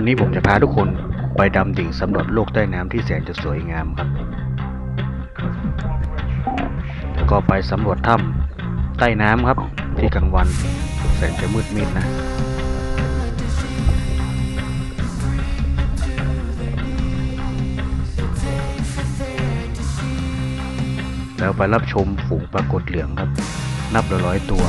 วันนี้ผมจะพาทุกคนไปดำดิ่งสำรวจโลกใต้น้ำที่แสนจะสวยงามครับ แล้วก็ไปสำรวจถ้ำใต้น้ำครับ ที่กลางวันแสนจะมืดมิดนะ แล้วไปรับชมฝูงปรากฏเหลืองครับ นับร้อยตัว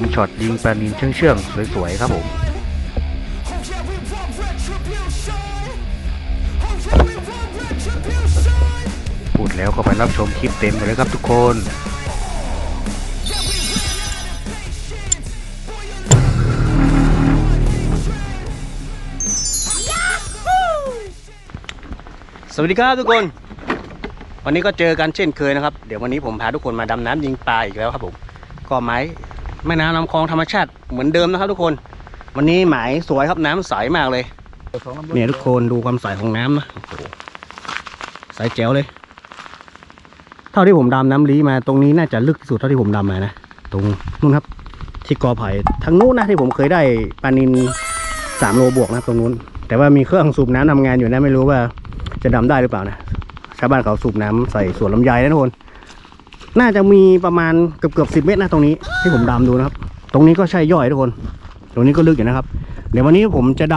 มช็อตยิงปลานินเชื่องๆสวยๆครับผมพูดแล้วก็ไปรับชมคลิปเต็มกันเลยครับทุกคนสวัสดีครับทุกคน วันนี้ก็เจอกันเช่นเคยนะครับ เดี๋ยววันนี้ผมพาทุกคนมาดำน้ำยิงปลาอีกแล้วครับผม ก็หมาย แม่น้ำลำคลองธรรมชาติเหมือนเดิมนะครับทุกคน วันนี้หมายสวยครับน้ำใสมากเลยเนี่ยทุกคนดูความใสของน้ำนะโอ้โหใสแจ๋วเลย เท่าที่ผมดำน้ำลีมาตรงนี้น่าจะลึกที่สุดเท่าที่ผมดำมานะตรงนู้นครับ ที่กอไผ่ทางนู้นนะที่ผมเคยได้ปลานินสามโลบวกนะตรงนู้น แต่ว่ามีเครื่องสูบน้ำทำงานอยู่นะไม่รู้ว่าจะดำได้หรือเปล่านะชาวบ้านเขาสูบน้ำใส่สวนลำไยนะทุกคน น่าจะมีประมาณเกือบเกือบสิบเมตรนะตรงนี้ที่ผมดำดูนะครับ ตรงนี้ก็ใช่ย่อยทุกคน ตรงนี้ก็ลึกอยู่นะครับ เดี๋ยววันนี้ผมจะด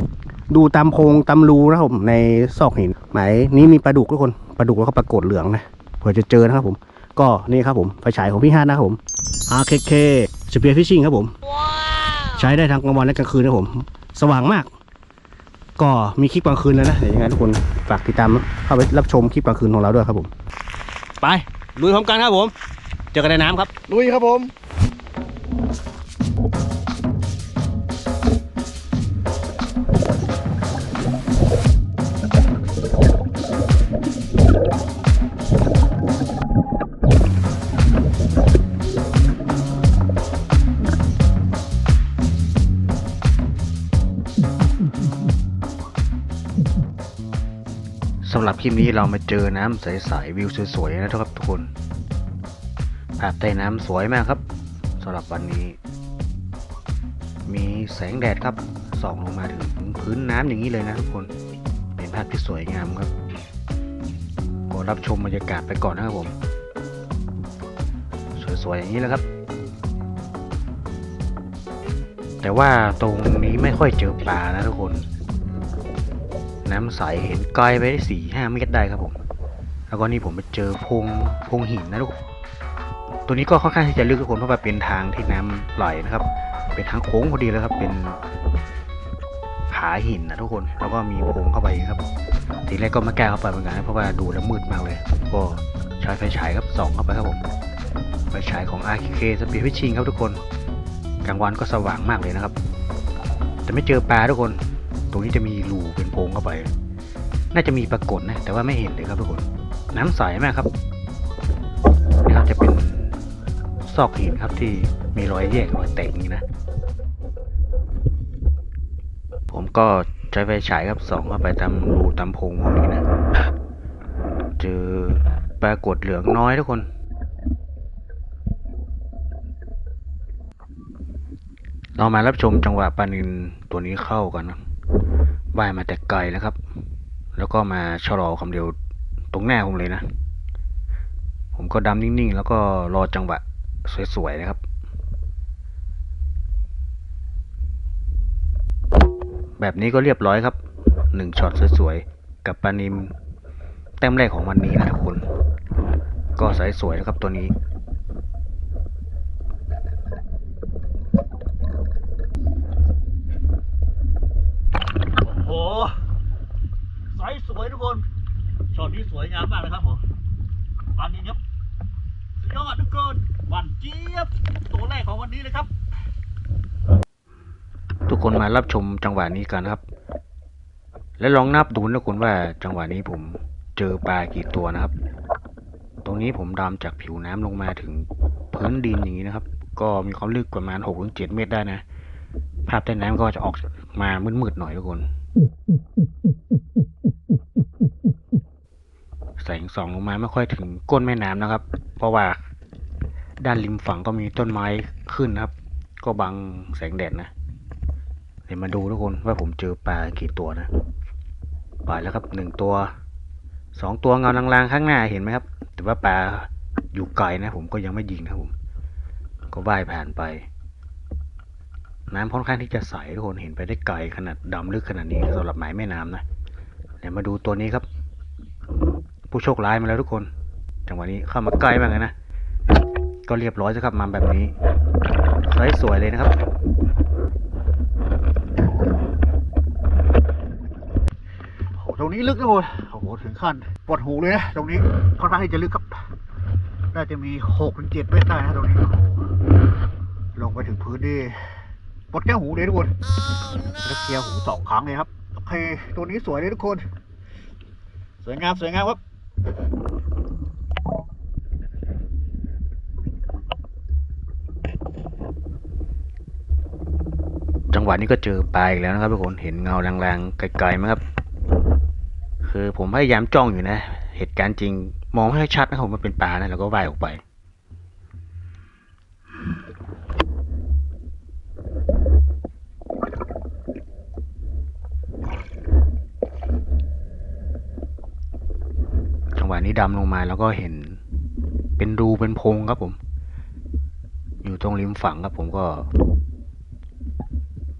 ำดูตามโพรงตามรูนะครับผมในซอกหินหมายนี้มีปลาดุกทุกคนปลาดุกแล้วก็ปลากดเหลืองนะเผื่อจะเจอนะครับผม ก็นี่ครับผมไฟฉายของพี่ฮาร์ดนะครับผม RKK Spear Fishing ครับผม ใช้ได้ทั้งกลางวันและกลางคืนนะครับผม สว่างมาก ก็มีคลิปกลางคืนแล้วนะเดี๋ยวยังไงทุกคนฝากติดตามเข้าไปรับชมคลิปกลางคืนของเราด้วยครับผม ไป ลุยพร้อมกันครับผม เจอกันในน้ำครับ ลุยครับผมสำหรับคลิปนี้เรามาเจอน้ำใสๆวิวสวยๆนะครับทุก คนภาพใต้น้ำสวยมากครับสำหรับวันนี้ มีแสงแดดครับส่องลงมาถึงพื้นน้ำอย่างนี้เลยนะทุกคน เป็นภาพที่สวยงามครับก็รับชมบรรยากาศไปก่อนนะครับผม สวยๆอย่างนี้แหละครับ แต่ว่าตรงนี้ไม่ค่อยเจอปลานะทุกคน น้ำใสเห็นไกลไปได้สี่ห้าเมตรได้ครับผม แล้วก็นี่ผมไปเจอพงพงหินนะทุกคนตัวนี้ก็ค่อนข้างที่จะลึกทุกคนเพราะว่าเป็นทางที่น้ำไหลนะครับ เป็นทางโค้งพอดีเลยครับ เป็นผาหินนะทุกคน แล้วก็มีโพงเข้าไปครับ ทีแรกก็ไม่กล้าเข้าไปเหมือนกันนะเพราะว่าดูแล้วมืดมากเลย ก็ใช้ไฟฉายครับส่องเข้าไปครับผม ไฟฉายของ RKK Speed Fishing ครับทุกคน กลางวันก็สว่างมากเลยนะครับ แต่ไม่เจอปลาทุกคน ตรงนี้จะมีรูเป็นโพงเข้าไป น่าจะมีปรากฏนะ แต่ว่าไม่เห็นเลยครับทุกคน น้ำใสมากครับนะครับจะเป็นซอกหินครับที่มีรอยแยกรอยแตกอย่างนี้นะ ผมก็ใช้ไฟฉายครับส่องเข้าไปตามรูตามโพรงพวกนี้นะ เจอปรากฏเหลืองน้อยทุกคน เรามารับชมจังหวะปลานินตัวนี้เข้ากันนะว่ายมาแต่ไกลนะครับ แล้วก็มาชะลอความเร็ว ตรงหน้าผมเลยนะ ผมก็ดำนิ่งๆ แล้วก็รอจังหวะสวยๆนะครับ แบบนี้ก็เรียบร้อยครับหนึ่งช็อตสวยๆ กับปลานิมแต้มแรกของวันนี้นะทุกคน ก็สายสวยนะครับตัวนี้โอ้โหใสสวยทุกคน ช็อตนี้สวยงามมากเลยครับผมปานนี้ครับสุดยอดทุกคนวานเจี๊ยบตัวแรกของวันนี้เลยครับ ทุกคนมารับชมจังหวะนี้กันครับ และลองนับดูนะคุณว่าจังหวะนี้ผมเจอปลากี่ตัวนะครับ ตรงนี้ผมดำจากผิวน้ำลงมาถึงพื้นดินอย่างนี้นะครับ ก็มีความลึกประมาณ6-7เมตรได้นะ ภาพใต้น้ำก็จะออกมามืดๆหน่อยทุกคน แสงส่องลงมาไม่ค่อยถึงก้นแม่น้ำนะครับ เพราะว่าด้านริมฝั่งก็มีต้นไม้ขึ้นครับ ก็บังแสงแดดนะเดี๋ยวมาดูทุกคนว่าผมเจอปลากี่ตัวนะปลาแล้วครับหนึ่งตัวสองตัวเงาลางๆข้างหน้าเห็นไหมครับ แต่ว่าปลาอยู่ไกลนะ ผมก็ยังไม่ยิงนะผม ก็ว่ายผ่านไป น้ำค่อนข้างที่จะใสทุกคนเห็นไปได้ไกลขนาดดำลึกขนาดนี้สำหรับหมายแม่น้ำนะเดี๋ยวมาดูตัวนี้ครับ ผู้โชคร้ายมาแล้วทุกคน จังหวะนี้เข้ามาใกล้มากเลยนะ ก็เรียบร้อยแล้วครับมาแบบนี้ไซส์สวยเลยนะครับ โอ้โหตรงนี้ลึกนะโว้ยโอ้โหถึงขั้นปวดหูเลยนะ ตรงนี้ค่อนข้างที่จะลึกครับ น่าจะมีหกถึงเจ็ดเมตรได้นะตรงนี้ ลงไปถึงพื้นดิปวดแก้วหูเลยทุกคนแล้วเคลียร์หูสองครั้งเลยครับ โอเค ตัวนี้สวยเลยทุกคน สวยงามสวยงามครับ จังหวะนี้ก็เจอปลาอีกแล้วนะครับทุกคนเห็นเงาลางๆไกลๆไหมครับ คือผมพยายามจ้องอยู่นะ เหตุการณ์จริง มองไม่ชัดนะครับผมมันเป็นปลานะแล้วก็ว่ายออกไป วะนี้ดำลงมาแล้วก็เห็นเป็นรูเป็นโพรงครับผม อยู่ตรงริมฝั่งครับผมก็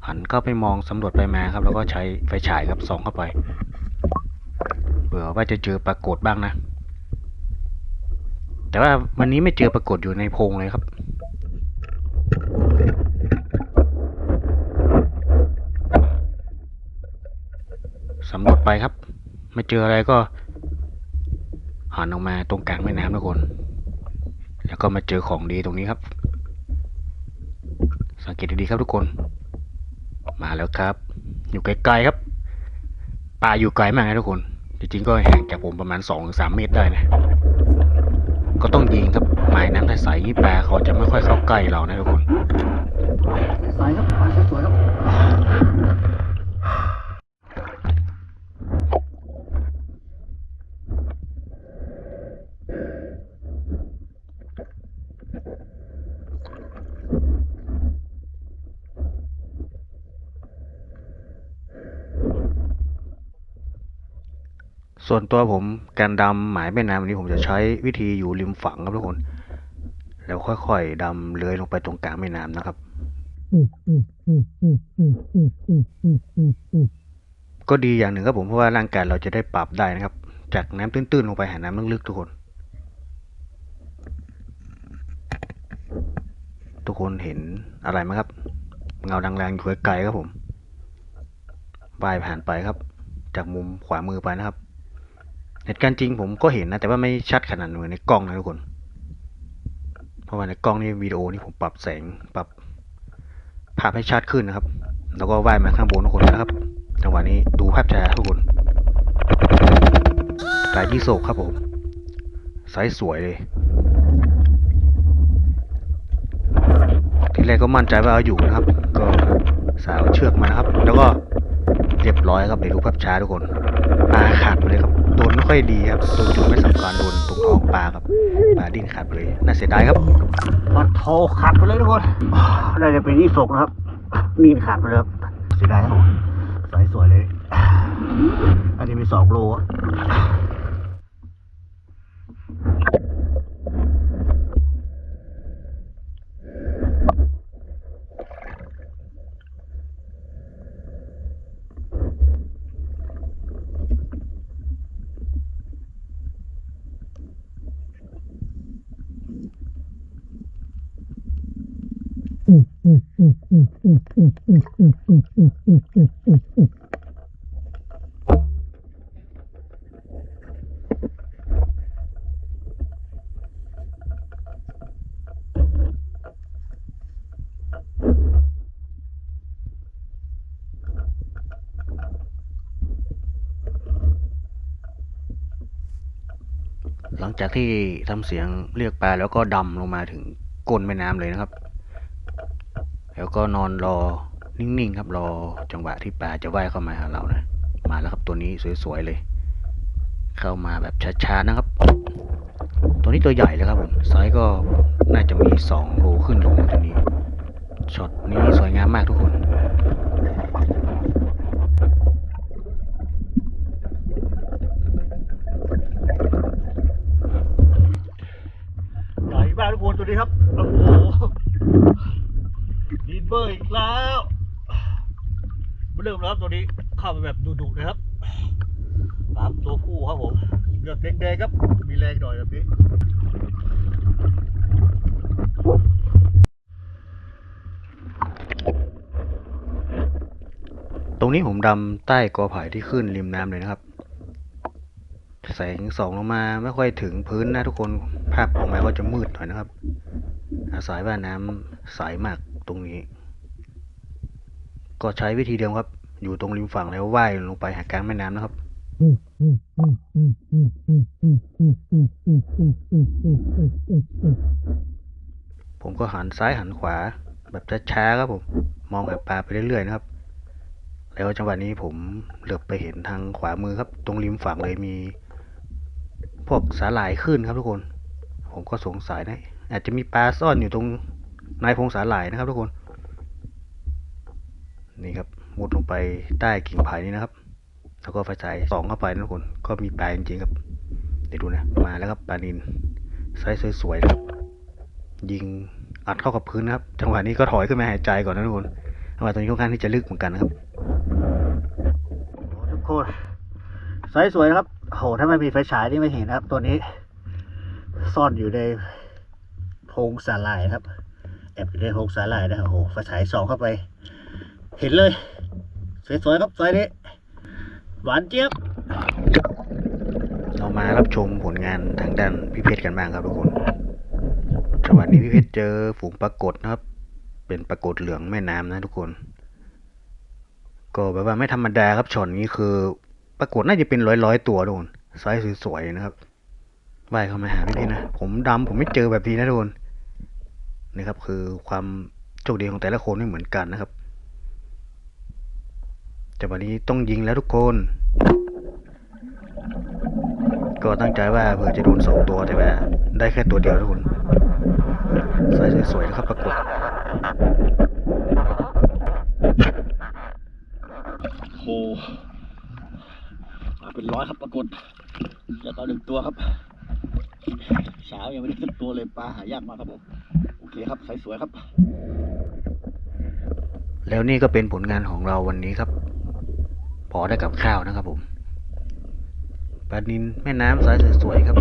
หันเข้าไปมองสำรวจไปมาครับ แล้วก็ใช้ไฟฉายครับส่องเข้าไปเผื่อว่าจะเจอปรากฏบ้างนะ แต่ว่าวันนี้ไม่เจอปรากฏอยู่ในโพรงเลยครับสำรวจไปครับ ไม่เจออะไรก็ หันออกมาตรงกลางแม่น้ำทุกคน แล้วก็มาเจอของดีตรงนี้ครับ สังเกตดีๆครับทุกคน มาแล้วครับ อยู่ไกลๆครับปลาอยู่ไกลมากนะทุกคน จริงๆก็ห่างจากผมประมาณสองถึงสามเมตรได้นะ ก็ต้องยิงครับหมายน้ำใสๆนี่ปลาเขาจะไม่ค่อยเข้าใกล้เรานะทุกคนสครับปลาสวยครับ ส่วนตัวผมการดำหมายแม่น้ำวันนี้ผมจะใช้วิธีอยู่ริมฝั่งครับทุกคน แล้วค่อยๆดำเลื้อยลงไปตรงกลางแม่น้ำนะครับ ก็ดีอย่างหนึ่งครับผมเพราะว่าร่างกายเราจะได้ปรับได้นะครับ จากน้ำตื้นๆลงไปหาน้ำลึกๆทุกคน ทุกคนเห็นอะไรไหมครับ เงาแรงๆอยู่ไกลๆครับผมว่ายผ่านไปครับ จากมุมขวามือไปนะครับ เหตุการณ์จริงผมก็เห็นนะ แต่ว่าไม่ชัดขนาดเหมือนในกล้องนะทุกคน เพราะว่าในกล้องนี่วิดีโอนี่ผมปรับแสงปรับภาพให้ชัดขึ้นนะครับ แล้วก็ว่ายมาข้างบนทุกคนนะครับจังหวะนี้ดูภาพช้าทุกคนปลายยี่โศกครับผมไซส์สวยเลย ทีแรกก็มั่นใจว่าเอาอยู่นะครับ ก็สาวเชือกมานะครับ แล้วก็เรียบร้อยครับเดี๋ยวดูภาพช้าทุกคนปลาขาดไปเลยครับ โดนไม่ค่อยดีครับโดนจุดไม่สำคัญโดนตรงท้องปลาครับปลาดิ้นขาดไปเลยน่าเสียดายครับปลาโทขาดไปเลยทุกคนน่าจะเป็นยี่สกนะครับนี่ขาดไปเลยครับเสียดายครับสวยสวยเลย อันนี้มีสองโล หลังจากที่ทำเสียงเรียกปลาแล้วก็ดำลงมาถึงก้นแม่น้ำเลยนะครับ แล้วก็นอนรอนิ่งๆครับรอจังหวะที่ปลาจะว่ายเข้ามาหาเรานะ มาแล้วครับตัวนี้สวยๆเลย เข้ามาแบบช้าๆนะครับ ตัวนี้ตัวใหญ่เลยครับผมไซส์ก็น่าจะมี2โลขึ้นลงตัวนี้ช็อตนี้สวยงามมากทุกคน ใหญ่มากทุกคนตัวนี้ครับ โอ้โหดีเบอร์อีกแล้วมาเริ่มแล้ว ครับตัวนี้เข้าไปแบบดุๆเลยครับตามตัวผู้ครับผมเหลือบแดงๆครับ มีแรงหน่อยแบบนี้ตรงนี้ผมดำใต้กอไผ่ที่ขึ้นริมน้ำเลยนะครับ แสงส่องลงมาไม่ค่อยถึงพื้นนะทุกคนภาพออกมาก็จะมืดหน่อยนะครับ อาศัยว่าน้ำใสมากตรงนี้ ก็ใช้วิธีเดิมครับ อยู่ตรงริมฝั่งแล้วว่ายลงไปหากลางแม่น้ำนะครับผมก็หันซ้ายหันขวา แบบช้าๆครับผม มองหาปลาไปเรื่อยๆนะครับ แล้วจังหวะนี้ผมเหลือบไปเห็นทางขวามือครับ ตรงริมฝั่งเลยมี พวกสาหร่ายขึ้นครับทุกคน ผมก็สงสัยนะ อาจจะมีปลาซ่อนอยู่ตรงในพงสาหร่ายนะครับทุกคน นี่ครับ มุดลงไปใต้กิ่งไผ่นี่นะครับ แล้วก็ไฟฉายส่องเข้าไปนะทุกคน ก็มีปลาจริงๆครับ เดี๋ยวดูนะ มาแล้วครับปลานินไซส์สวยๆนะครับ ยิงอัดเข้ากับพื้นนะครับ จังหวะนี้ก็ถอยขึ้นมาหายใจก่อนนะทุกคนจังหวะตรงนี้ค่อนข้างที่จะลึกเหมือนกันนะครับทุกคนไซส์สวยนะครับ โห ถ้าไม่มีไฟฉายนี่ไม่เห็นนะครับ ตัวนี้ ซ่อนอยู่ในโพรงสาหร่ายครับ แอบอยู่ในโพรงสาหร่ายนะ โอ้โห ไฟฉายส่องเข้าไป เห็นเลย สวยๆครับไซส์นี้หวานเจี๊ยบ เรามารับชมผลงานทางด้านพี่เพชรกันบ้างครับทุกคนจังหวะนี้พี่เพชรเจอฝูงปรากฏนะครับ เป็นปรากฏเหลืองแม่น้ำนะทุกคน ก็แบบว่าไม่ธรรมดาครับช็อตนี้คือปรากฏน่าจะเป็นร้อยร้อยๆตัวทุกคนไซส์สวยๆนะครับว่ายเข้ามาหาพี่เพชรนะ ผมดำผมไม่เจอแบบนี้นะทุกคนนี่ครับคือความโชคดีของแต่ละคนไม่เหมือนกันนะครับ จังหวะนี้ต้องยิงแล้วทุกคน ก็ตั้งใจว่าเผื่อจะโดนสองตัวแต่ว่าได้แค่ตัวเดียวทุกคนใส่สวยๆนะครับปรากฏโหมาเป็นร้อยครับปรากฏแล้วก็หนึ่งตัวครับเช้ายังไม่ได้สักตัวเลยปลาหายากมากครับผมโอเคครับไซส์สวยครับ แล้วนี่ก็เป็นผลงานของเราวันนี้ครับพ อได้กับข้าวนะครับผมปลานินแม่น้ำใสสวยๆครับ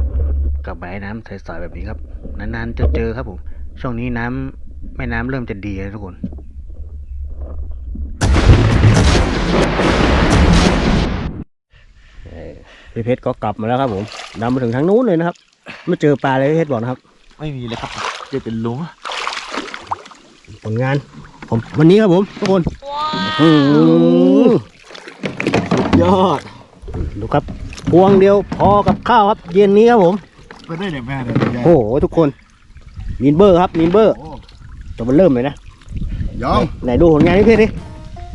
กับไม้น้ำใสๆแบบนี้ครับ นานๆจะเจอครับผม ช่วงนี้น้ำแม่น้ำเริ่มจะดีแล้วทุกคนพี่เพชรก็กลับมาแล้วครับผมนำมาถึงทางนู้นเลยนะครับ ไม่เจอปลาเลยพี่เพชรบอกนะครับ ไม่มีเลยครับเจะเป็นหลุมผลงาน ผมวันนี้ครับผมทุกคนอื้อหือ ยอด ดูครับ พวงเดียวพอกับข้าวครับ เย็นนี้ครับผมไม่ได้เลยแม่เลยโอ้โหทุกคน มีนเบอร์ครับ มีนเบอร์โอ้ตัวมันเริ่มเลยนะยอมไหนดูผลงานพี่เพชรดิ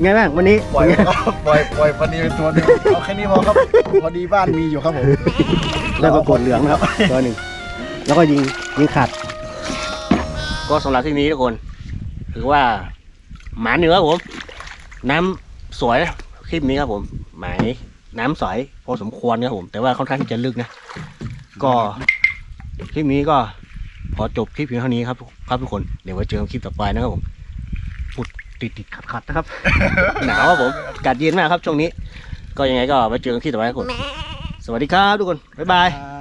ไงบ้างวันนี้ปล่อยครับปล่อยปล่อยปลานีเป็นตัวหนึงเอาแค่นี้พอครับพอดีบ้านมีอยู่ครับผมได้ปรากฏเหลืองนะครับตัวหนึ่งแล้วก็ยิงยิงขาดก็สำหรับที่นี้ทุกคนถือว่าหมาเหนือครับผม น้ำสวยนะ คลิปนี้ครับผมหมายน้ำใสพอสมควรครับผม แต่ว่าค่อนข้างที่จะลึกนะ ก็คลิปนี้ก็ขอจบคลิปเพียงเท่านี้ครับครับทุกคนเดี๋ยวไว้เจอกันคลิปต่อไปนะครับผมปุดติดติดขัดขัดๆนะครับ หนาวครับผมอากาศเย็นมากครับช่วงนี้ ก็ยังไงก็ไว้เจอกันคลิปต่อไปครับผมสวัสดีครับทุกคนบ๊ายบาย